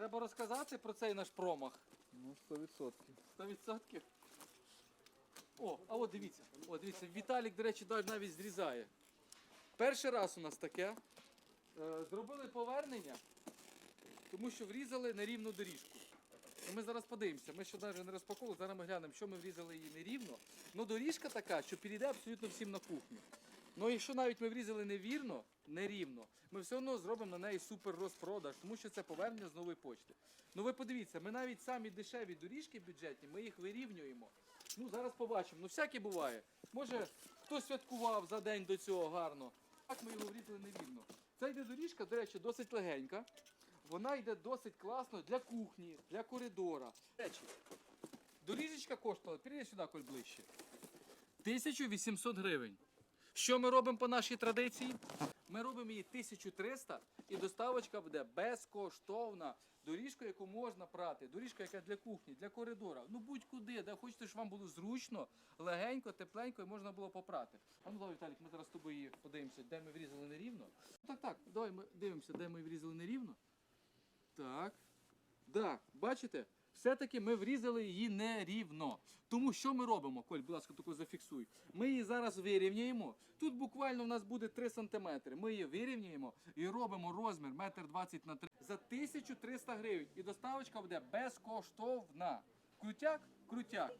Треба розказати про цей наш промах. Ну, 100%. 100%. О, а от дивіться. О, дивіться, Віталік, до речі, навіть зрізає. Перший раз у нас таке. Е, Зробили повернення, тому що врізали нерівну доріжку. Ми зараз подивимося. Ми ще навіть не розпаковували, зараз ми глянемо, що ми врізали її нерівно. Ну доріжка така, що підійде абсолютно всім на кухню. Ну якщо навіть ми врізали невірно, нерівно, ми все одно зробимо на неї супер розпродаж, тому що це повернення з нової почти. Ну ви подивіться, ми навіть самі дешеві доріжки бюджетні, ми їх вирівнюємо. Ну зараз побачимо. Ну всяке буває. Може хтось святкував за день до цього гарно. Так ми його врізали невірно. Ця йде доріжка, до речі, досить легенька. Вона йде досить класно для кухні, для коридора. До речі, доріжечка коштувала, перейди сюди, коль ближче. 1800 гривень. Що ми робимо по нашій традиції? Ми робимо її 1300 і доставочка буде безкоштовна. Доріжка, яку можна прати, доріжка, яка для кухні, для коридора. Ну будь-куди, де хочете, щоб вам було зручно, легенько, тепленько і можна було попрати. А ну Віталік, ми зараз з тобою подивимося, де ми врізали нерівно. Так, так, давай ми дивимося, де ми врізали нерівно. Так. Да, бачите? Все-таки ми врізали її нерівно. Тому що ми робимо? Коль, будь ласка, таку зафіксуй. Ми її зараз вирівнюємо. Тут буквально в нас буде 3 см. Ми її вирівнюємо і робимо розмір 1,20 на 3 за 1300 гривень. І доставочка буде безкоштовна. Крутяк? Крутяк.